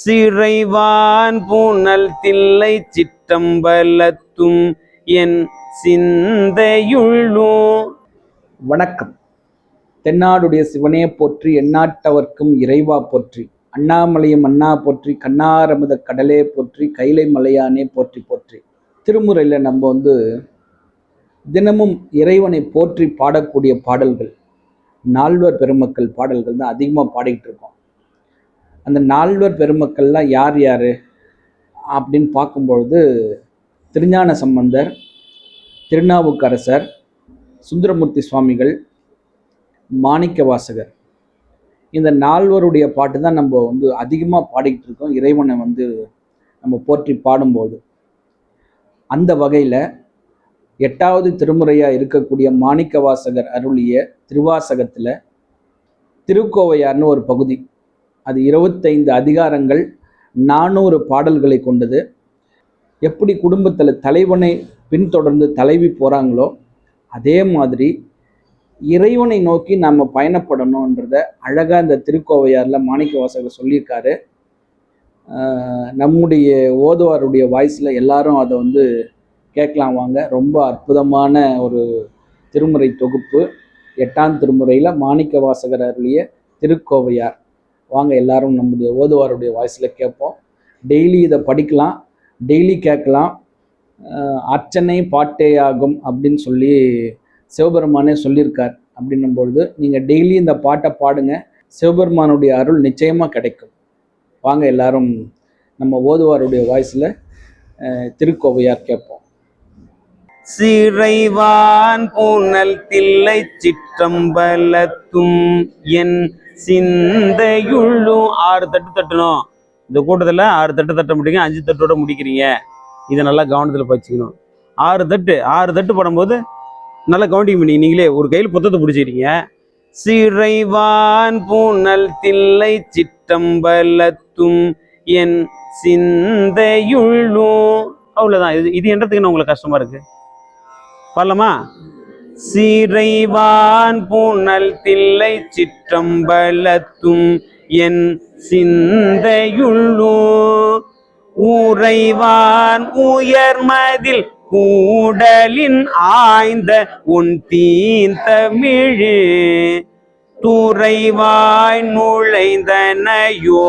சிறைவான் பூனல் தில்லை சிற்றம்பலத்தும் என் சிந்தையுள்ளும் வணக்கம். தென்னாடுடைய சிவனே போற்றி எந்நாட்டவர்க்கும் இறைவா போற்றி அண்ணாமலையும் அண்ணா போற்றி கண்ணாரமுத கடலே போற்றி கைலை மலையானே போற்றி போற்றி. திருமுறையில் நம்ம வந்து தினமும் இறைவனை போற்றி பாடக்கூடிய பாடல்கள் நால்வர் பெருமக்கள் பாடல்கள் தான் அதிகமாக பாடிக்கிட்டு இருக்கோம். அந்த நால்வர் பெருமக்கள்லாம் யார் யார் அப்படின்னு பார்க்கும்பொழுது திருஞான சம்பந்தர் திருநாவுக்கரசர் சுந்தரமூர்த்தி சுவாமிகள் மாணிக்க வாசகர் இந்த நால்வருடைய பாட்டு தான் நம்ம வந்து அதிகமாக பாடிக்கிட்டு இருக்கோம். இறைவனை வந்து நம்ம போற்றி பாடும்போது அந்த வகையில் எட்டாவது திருமுறையாக இருக்கக்கூடிய மாணிக்க வாசகர் அருளிய திருவாசகத்தில் திருக்கோவையார்னு ஒரு பகுதி அது இருபத்தைந்து அதிகாரங்கள் நானூறு பாடல்களை கொண்டது. எப்படி குடும்பத்தில் தலைவனை பின்தொடர்ந்து தலைவி போகிறாங்களோ அதே மாதிரி இறைவனை நோக்கி நம்ம பயணப்படணுன்றத அழகாக இந்த திருக்கோவையாரில் மாணிக்க வாசகர் சொல்லியிருக்காரு. நம்முடைய ஓதுவாருடைய வாய்ஸில் எல்லாரும் அதை வந்து கேட்கலாம் வாங்க. ரொம்ப அற்புதமான ஒரு திருமுறை தொகுப்பு. எட்டாம் திருமுறையில் மாணிக்க வாசகர் அருளிய திருக்கோவையார். வாங்க எல்லாரும் நம்முடைய ஓதுவாருடைய வாய்ஸில் கேட்போம். டெய்லி இதை படிக்கலாம் டெய்லி கேட்கலாம். அர்ச்சனை அர்ச்சனை பாட்டேயாகும் அப்படின்னு சொல்லி சிவபெருமானே சொல்லியிருக்கார் அப்படின்னும் பொழுது நீங்கள் டெய்லி இந்த பாட்டை பாடுங்க சிவபெருமானுடைய அருள் நிச்சயமாக கிடைக்கும். வாங்க எல்லாரும் நம்ம ஓதுவாருடைய வாய்ஸில் திருக்கோவையார் கேட்போம். சிறைவான் பூனல் தில்லை சிற்றம்பலத்தும் என் சிந்தையுள்ளும் ஆறு தட்டு தட்டணும். இந்த கூட்டத்தில் ஆறு தட்டு தட்ட முடியுங்க அஞ்சு தட்டோட முடிக்கிறீங்க. இதை நல்லா கவனத்தில் வச்சுக்கணும். ஆறு தட்டு ஆறு தட்டு படும்போது நல்லா கவுண்டிங் பண்ணி நீங்களே ஒரு கையில் புத்தகத்தை பிடிச்சிக்கிறீங்க. சிறைவான் பூனல் தில்லை சிற்றம்பலத்தும் என் சிந்தையுள்ளும் அவ்வளோதான் இது இது என்றதுக்கு உங்களுக்கு கஷ்டமாக இருக்குது பாடலாமா? சீரைவான் பூனல் தில்லை சிற்றம்பலத்தும் என் சிந்தையுள்ளோ ஊரைவான் உயர்மதில் கூடலின் ஆய்ந்த உன் தீந்தமிழே துறைவாய் நுழைந்தனையோ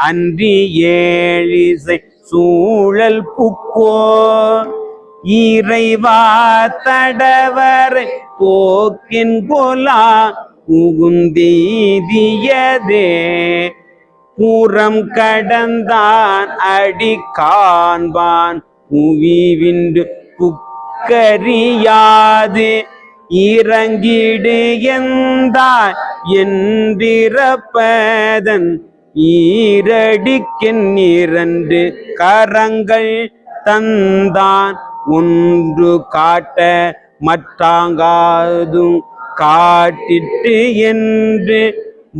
அன்றி ஏழிசை சூழல் புக்கோ இறைவா தடவரை போக்கின் கோலா உகுந்தீதியதே. புறம் கடந்தான் அடி காண்பான் புவிவிண்டு புக்கரியாது. இறங்கிடு எந்தாய் என்றிறப்பதன் ஈரடிக்கின் இரண்டு கரங்கள் தந்தான். ஒன்று காட்ட மற்றாங்காதும் காட்டிட்டு என்று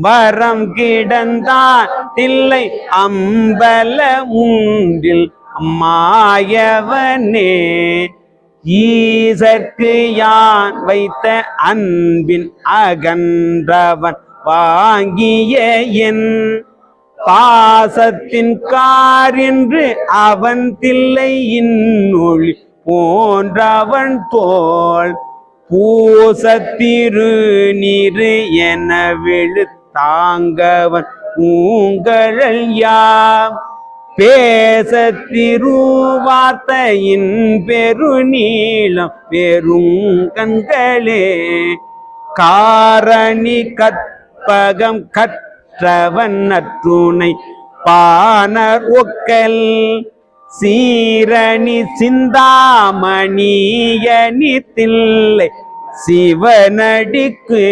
வரம் கிடந்தான். தில்லை அம்பல உண்டில் மாயவனே ஈசற்கு யான் வைத்த அன்பின் அகன்றவன் வாங்கிய என் பாசத்தின் கார் என்று அவன் தில்லை இன்னொளி போன்றவன் தோல் பூசத்திரு நீரு என விழுத்தாங்கவன் உங்கள் யாம்? பேச திருவார்த்தையின் பெருநீளம் பெருங்கண்களே காரணி கற்பகம் கற்றவன் நற்றுணை பானர் ஒக்கல் சீரணி சிந்தாமணியனி தில்லை சிவனடிக்கு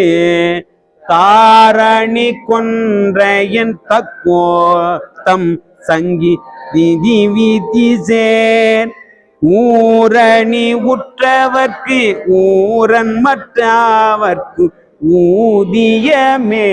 தாரணி கொன்றையன் தக்கோத்தம் சங்கி திதி விதி சேர் ஊரணி உற்றவர்க்கு ஊரன் மற்றவர்க்கு ஊதியமே.